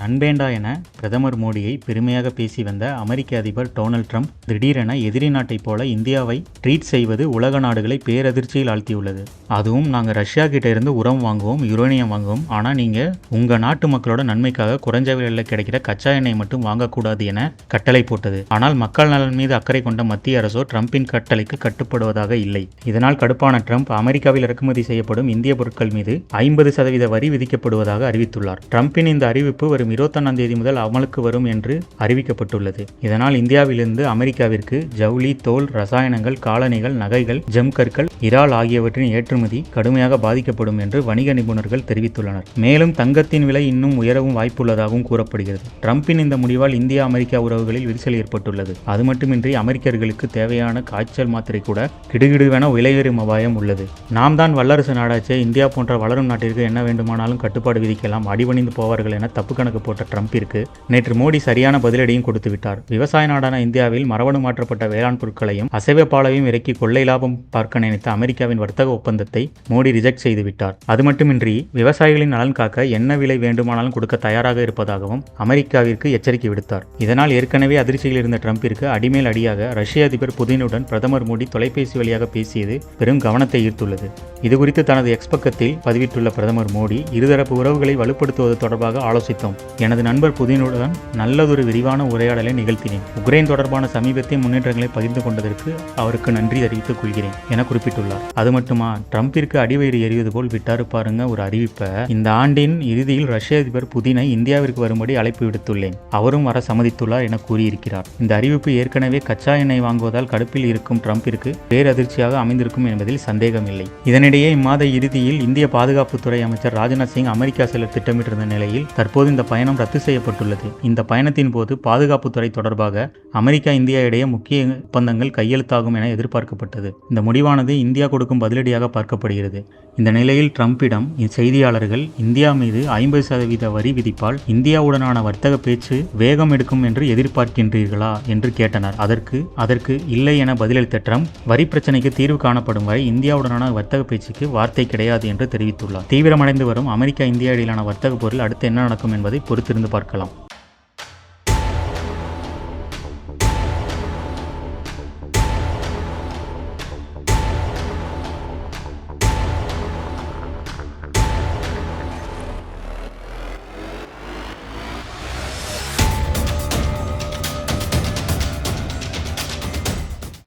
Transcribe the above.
நண்பேண்டா என பிரதமர் மோடியை பெருமையாக பேசி வந்த அமெரிக்க அதிபர் டொனால்ட் ட்ரம்ப் திடீரென எதிரி நாட்டைப் போல இந்தியாவை ட்ரீட் செய்வது உலக நாடுகளை பேரதிர்ச்சியில் ஆழ்த்தியுள்ளது. அதுவும் நாங்கள் ரஷ்யா கிட்ட இருந்து உரம் வாங்குவோம் யுரேனியம் வாங்குவோம். ஆனால் நீங்கள் உங்கள் நாட்டு மக்களோட நன்மைக்காக குறைஞ்ச விலையில் கிடைக்கிற கச்சா எண்ணெய் மட்டும் வாங்கக்கூடாது என கட்டளை போட்டது. ஆனால் மக்கள் நலன் மீது அக்கறை கொண்ட மத்திய அரசோ ட்ரம்பின் கட்டளைக்கு கட்டுப்படுவதாக இல்லை. இதனால் கடுப்பான ட்ரம்ப் அமெரிக்காவில் இறக்குமதி செய்யப்படும் இந்திய பொருட்கள் மீது ஐம்பது சதவீத வரி விதிக்கப்படுவதாக அறிவித்துள்ளார். ட்ரம்பின் இந்த அறிவிப்பு வரும் இருபத்தொன்னாம் தேதி முதல் அமலுக்கு வரும் என்று அறிவிக்கப்பட்டுள்ளது. இதனால் இந்தியாவிலிருந்து அமெரிக்காவிற்கு ஜவுளி தோல் ரசாயனங்கள் காலணிகள் நகைகள் ஜெம் கற்கள் இறால் ஆகியவற்றின் ஏற்றுமதி கடுமையாக பாதிக்கப்படும் என்று வணிக நிபுணர்கள் தெரிவித்துள்ளனர். மேலும் தங்கத்தின் விலை இன்னும் உயரவும் வாய்ப்புள்ளதாகவும் கூறப்படுகிறது. டிரம்பின் இந்த முடிவால் இந்தியா அமெரிக்கா உறவுகளில் விரிசல் ஏற்பட்டுள்ளது. அது மட்டுமின்றி அமெரிக்கர்களுக்கு தேவையான காய்ச்சல் மாத்திரை கூட கிடுகிடுவென விலையேறும் அபாயம் உள்ளது. நாம் தான் வல்லரசு நாடாச்சே இந்தியா போன்ற வளரும் நாட்டிற்கு என்ன வேண்டுமானாலும் கட்டுப்பாடு விதிக்கலாம் அடிபணிந்து போவார்கள் என தப்பு கணக்கு போட்ட ட்ரம்பிற்கு நேற்று மோடி சரியான பதிலடியும் கொடுத்து விட்டார். விவசாய நாடான இந்தியாவில் மரபணு மாற்றப்பட்ட வேளாண் பொருட்களையும் அசைவ பாலையும் இறக்கி கொள்ளை லாபம் பார்க்க நினைத்த அமெரிக்காவின் வர்த்தக ஒப்பந்தத்தை மோடி ரிஜெக்ட் செய்துவிட்டார் அது மட்டுமின்றி விவசாயிகளின் நலன் காக்க என்ன விலை வேண்டுமானாலும் கொடுக்க தயாராக இருப்பதாகவும் அமெரிக்காவிற்கு எச்சரிக்கை விடுத்தார். இதனால் ஏற்கனவே அதிர்ச்சியில் இருந்த ட்ரம்பிற்கு அடிமேல் அடியாக ரஷ்ய அதிபர் புதினுடன் பிரதமர் மோடி தொலைபேசி வழியாக பேசியது பெரும் கவனத்தை ஈர்த்துள்ளது. இதுகுறித்து தனது எக்ஸ் பக்கத்தில் பதிவிட்டுள்ள பிரதமர் மோடி இருதரப்பு உறவுகளை வலுப்படுத்துவது தொடர்பாக ஆலோசித்தோம். எனது நண்பர் புதினுடன் நல்லதொரு விரிவான உரையாடலை நிகழ்த்தினேன். உக்ரைன் தொடர்பான சமீபத்திய முன்னேற்றங்களை பகிர்ந்து கொண்டதற்கு அவருக்கு நன்றி தெரிவித்துக் கொள்கிறேன் என குறிப்பிட்டுள்ளார். அது மட்டுமா ட்ரம்பிற்கு அடிவயிறு எறிவது போல் விட்டாரு பாருங்க ஒரு அறிவிப்பை. இந்த ஆண்டின் இறுதியில் ரஷ்ய அதிபர் புதினை இந்தியாவிற்கு வரும்படி அழைப்பு விடுத்துள்ளேன். அவரும் வர சம்மதித்துள்ளார் என கூறியிருக்கிறார். இந்த அறிவிப்பு ஏற்கனவே கச்சா எண்ணெய் வாங்குவதால் கடுப்பில் இருக்கும் ட்ரம்பிற்கு பேரதிர்ச்சியாக அமைந்திருக்கும் என்பதில் சந்தேகமில்லை. இதனிடையே இம்மாத இறுதியில் இந்திய பாதுகாப்புத்துறை அமைச்சர் ராஜ்நாத் சிங் அமெரிக்கா செல்ல திட்டமிட்டிருந்த நிலையில் தற்போது இந்த பயணம் ரத்து செய்யப்பட்டுள்ளது. இந்த பயணத்தின் போது பாதுகாப்புத்துறை தொடர்பாக அமெரிக்கா இந்தியா இடையே முக்கிய ஒப்பந்தங்கள் கையெழுத்தாகும் என எதிர்பார்க்கப்பட்டது. இந்த முடிவானது இந்தியா கொடுக்கும் பதிலடியாக பார்க்கப்படுகிறது. இந்த நிலையில் ட்ரம்பிடம் செய்தியாளர்கள் இந்தியா மீது ஐம்பது சதவீத வரி விதிப்பால் இந்தியாவுடனான வர்த்தக பேச்சு வேகம் எடுக்கும் என்று எதிர்பார்க்கின்றீர்களா என்று கேட்டனர். அதற்கு அதற்கு இல்லை என பதிலளித்த ட்ரம்ப் வரி பிரச்சனைக்கு தீர்வு காணப்படும் வரை இந்தியாவுடனான வர்த்தக பேச்சுக்கு வார்த்தை கிடையாது என்று தெரிவித்துள்ளார். தீவிரமடைந்து வரும் அமெரிக்கா இந்தியா இடையிலான வர்த்தக போரில் அடுத்து என்ன நடக்கும் என்பதை பொறுத்திருந்து பார்க்கலாம்.